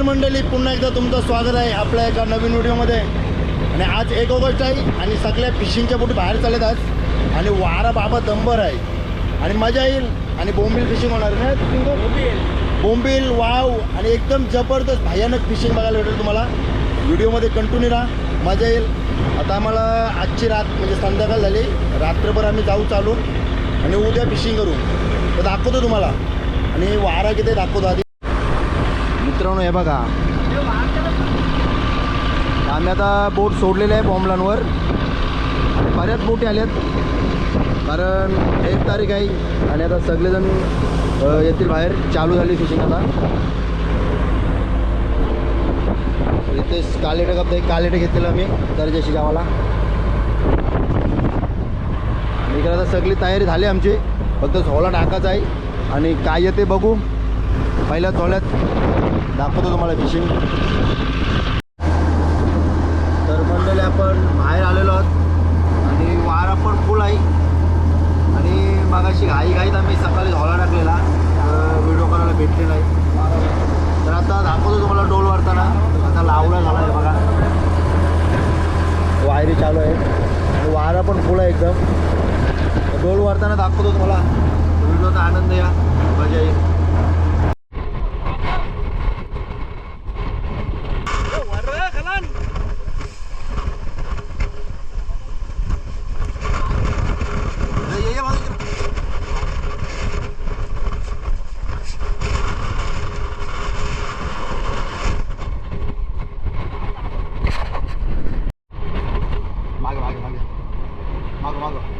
नमस्कार मंडळी पुन्हा एकदा तुमचं स्वागत आहे आपल्या एका नवीन व्हिडिओमध्ये. आणि आज एक ऑगस्ट आहे आणि सगळ्या फिशिंगच्या बोटी बाहेर चालत आज. आणि वारा बाबा दंबर आहे. आणि मजा येईल आणि बोंबील फिशिंग होणार नाही. बोंबील वाव आणि एकदम जबरदस्त भयानक फिशिंग बघायला भेटेल तुम्हाला. व्हिडिओमध्ये कंटिन्यू राहा मजा येईल. आता आम्हाला आजची रात म्हणजे संध्याकाळ झाली. रात्रभर आम्ही जाऊ चालू. आणि उद्या फिशिंग करू. तर दाखवतो तुम्हाला. आणि वारा किती दाखवतो आधी. मित्रांनो हे बघा. आम्ही आता बोट सोडलेले आहे बॉम्बलांवर बऱ्याच बोटी आल्यात. कारण एक तारीख आहे आणि आता सगळेजण येथील येतील बाहेर. चालू झाली फिशिंग आता. इथे कालेटे कप एक कालेटे घेतलेलं आम्ही दर्जाशी गावाला. इकडे आता सगळी तयारी झाली आमची. फक्त झोला टाकायचा आहे. आणि काय येते बघू. पहिल्या झोल्यात दाखवतो तुम्हाला फिशिंग तर मंडळी आपण बाहेर आलेलो आहोत. आणि वारा पण फुल आहे. आणि मागाशी घाई घाईत आम्ही सकाळी झोला टाकलेला. व्हिडिओ करायला भेटले नाही. तर आता दाखवतो तुम्हाला डोल वारताना आता लावला झाला आहे बघा. वायरी चालू आहे. आणि वारा पण फुल आहे एकदम. डोल वारताना दाखवतो तुम्हाला. व्हिडिओचा आनंद या मजा येईल. 慢点慢点慢走慢走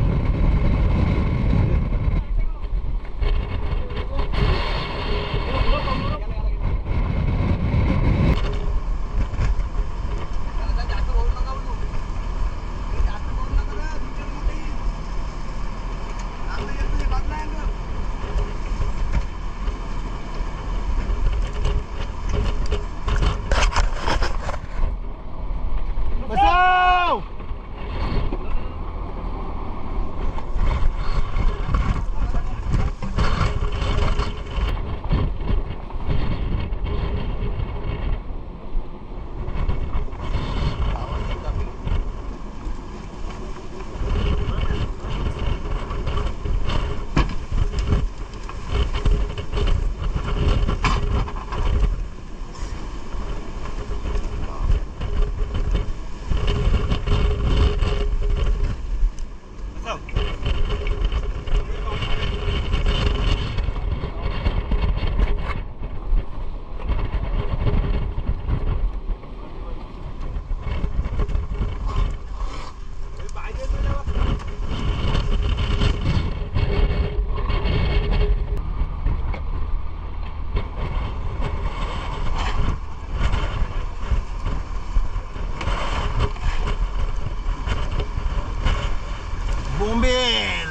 bombín.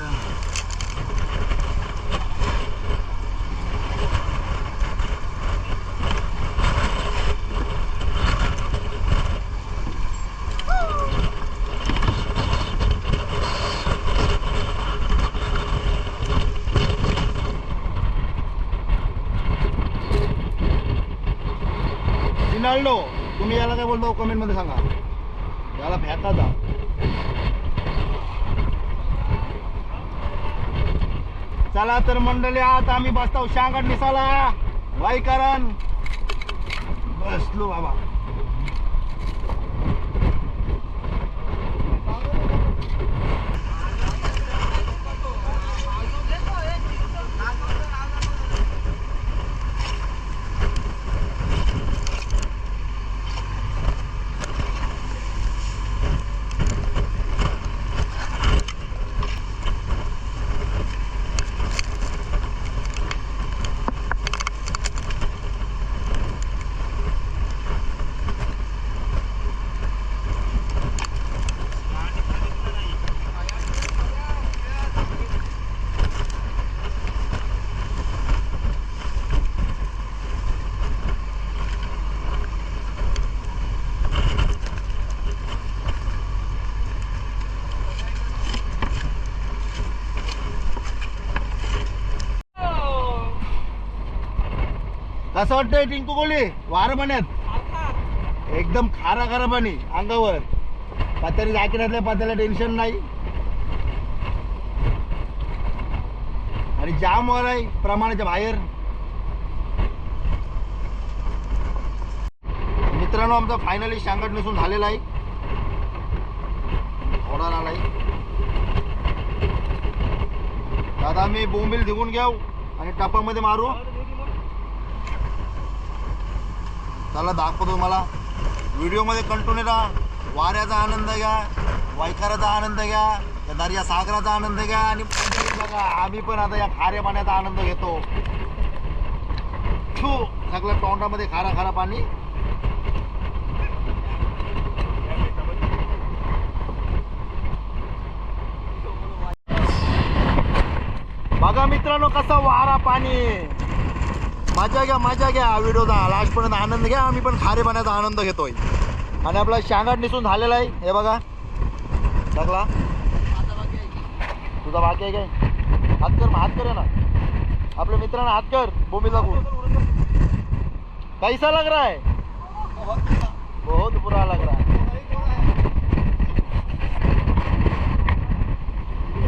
तुम्ही याला काय बोलतो कमेंटमध्ये सांगा चला तर मंडळी आता आम्ही बसतो. शांगड निसाला. वाईकरण. बसलो बाबा. कसं वाटतंय टिंकू कोली वार पाण्यात एकदम खारा खारा पाणी अंगावर. पात्याने जाकिरातल्या पात्याला टेन्शन नाही. आणि जाम वर आहे प्रमाणाच्या बाहेर. मित्रांनो आमचा फायनली शांगट नसून झालेला आहे. होणार आलाय. दादा मी बोंबील निघून घ्याव आणि टपामध्ये मारू. त्याला दाखवतो तुम्हाला. व्हिडिओमध्ये कंटिन्यू राहा वाऱ्याचा आनंद घ्या वैखाराचा आनंद घ्या त्या दर्या सागराचा आनंद घ्या आणि बघा आम्ही पण आता या खाऱ्या पाण्याचा आनंद घेतो. छू सगळ्या तोंडामध्ये खारा खारा पाणी. बघा मित्रांनो कसं वारा पाणी. मजा घ्या मजा घ्या व्हिडिओचा. लास्टपर्यंत आनंद घ्या आम्ही पण खारे पाण्याचा आनंद घेतोय. आणि आपला शांगाट निसून झालेला आहे. हे बघा. सगळा तुझा बाकी आहे काय? हात कर हात कर ना आपल्या मित्रांना हात कर भूमी लागून कैसा लग रहा है? बहुत बुरा लग रहा है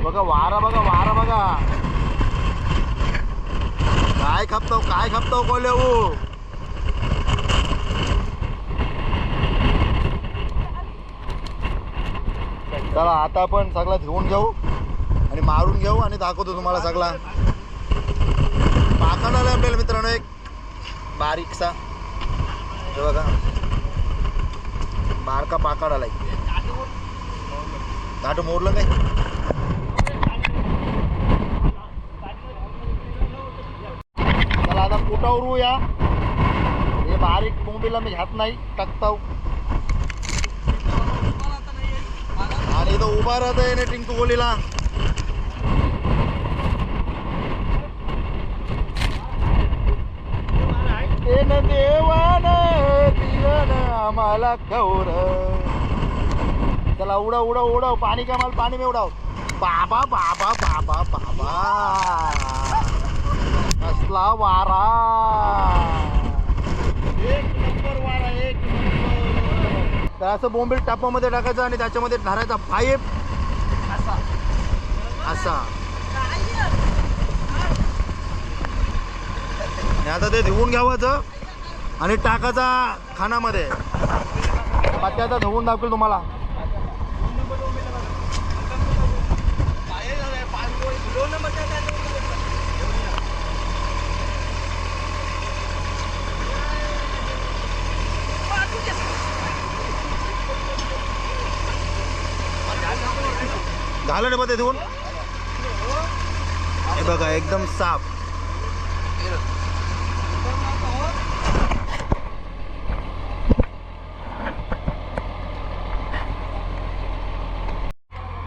बघा वारा बघा वारा बघा काय खपतो काय खपतो कोले चला आता आपण सगळा घेऊन घेऊ आणि मारून घेऊ आणि दाखवतो तुम्हाला सगळा पाकड आला आपल्याला मित्रांनो एक बारीकसा हे बघा बारका पाकड आलाय घाट मोडलं काय चला या हे बारीक बोंबीला मी घात नाही टाकताव आणि तो उभा राहत आहे ना टिंकू गोलीला ते न देवान दिलं आम्हाला कौर त्याला उडव उडव उडव पाणी कमाल मला पाणी मी उडव बाबा बाबा बाबा बाबा। कसला वारा. एक नंबर वारा एक नंबर. तर असं बोंबील टापामध्ये टाकायचं आणि त्याच्यामध्ये धरायचा पाईप. असा. असा. आता ते धुवून घ्यावायचं आणि टाकायचा खानामध्ये. पात्याचा धुवून दाखवेल तुम्हाला. झालं ना बघ ते हे बघा एकदम साफ.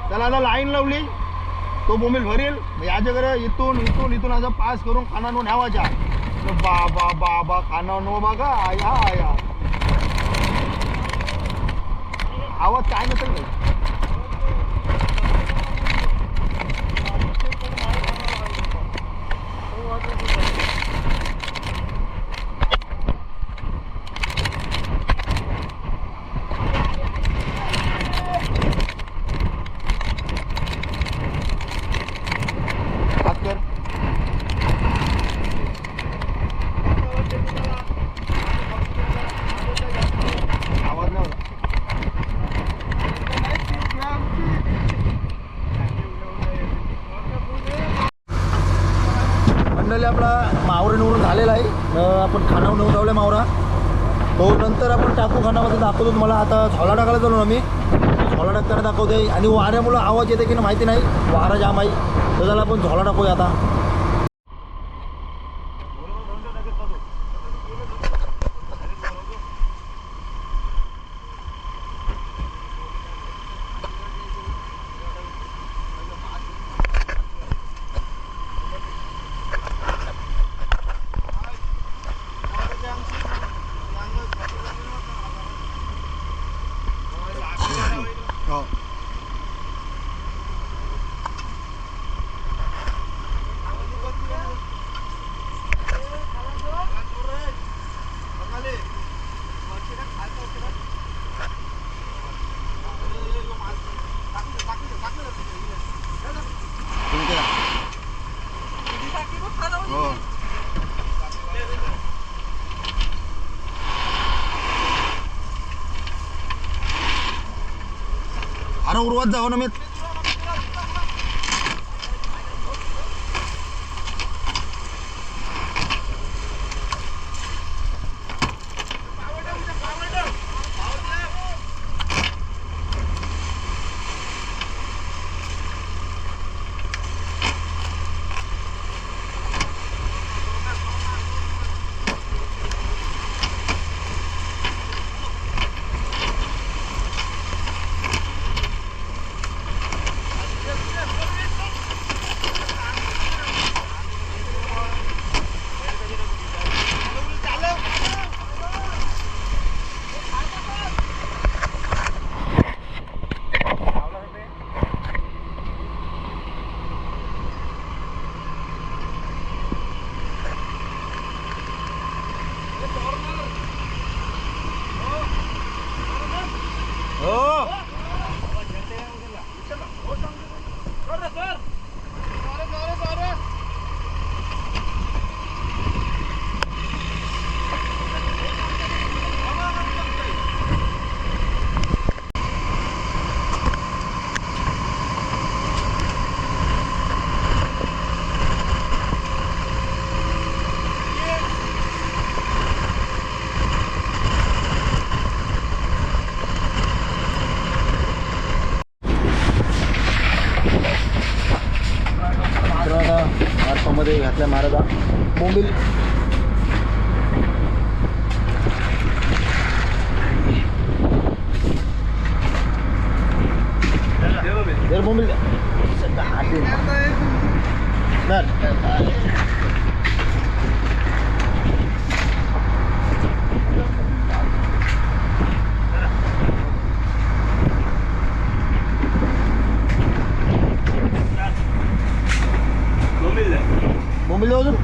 त्याला आता लाईन लावली. तो बोंबील भरेल. याच्या याच्याकडे इथून इथून इथून असं पास करून खानानो न्यावाच्या बाबा बाबा खानानो बघा. आया आया. आवाज काय नसेल काही मंडळी आपला मावरा निवडून झालेला आहे अं, आपण खानावर नेऊन आहे मावरा. तो नंतर आपण टाकू खानामध्ये दाखवतो तुम्हाला. आता झोला टाकायला चालू मी. झोला टाकताना दाखवते आणि वाऱ्यामुळं आवाज येते की नाही माहिती नाही. वारा जाम आहे. तर त्याला आपण झोला टाकूया आता. got अरे उरवत जाऊ ना मी? आपल्या महाराजा बोंबील जर बोंबील बर बोंबील देऊ अजून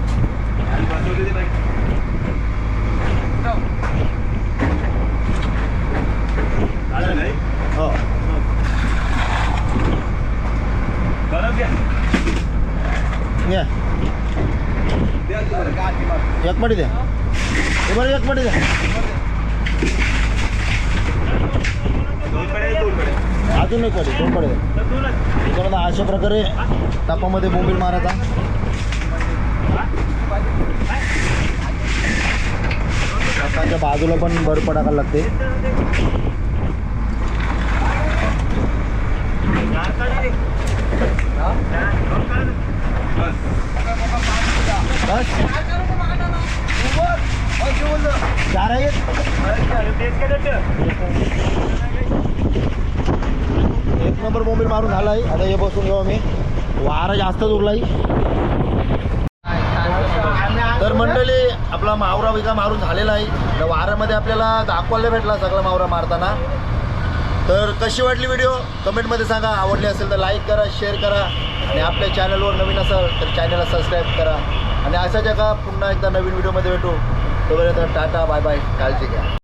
हो घ्या एक पडी द्या हे बरं एक पडी द्या अजून एक दोन मित्रांनो, अशा प्रकारे तापामध्ये बोंबील मारायचा. तापाच्या बाजूला पण बर्फ टाकायला लागते. चार आहेत एक नंबर मोबाईल मारून झाला आहे आता हे बसून घेऊ आम्ही. वारा जास्तच उरला तर मंडळी आपला मावरा विका मारून झालेला आहे. तर वाऱ्यामध्ये आपल्याला दाखवायला भेटला सगळा मावरा मारताना. तर कशी वाटली व्हिडिओ? कमेंटमध्ये सांगा. आवडली असेल तर लाईक करा शेअर करा. आणि आपल्या चॅनलवर नवीन असाल तर चॅनलला सबस्क्राईब करा. आणि अशा जगा पुन्हा एकदा नवीन व्हिडिओमध्ये भेटू. तोपर्यंत टाटा बाय बाय काळजी घ्या.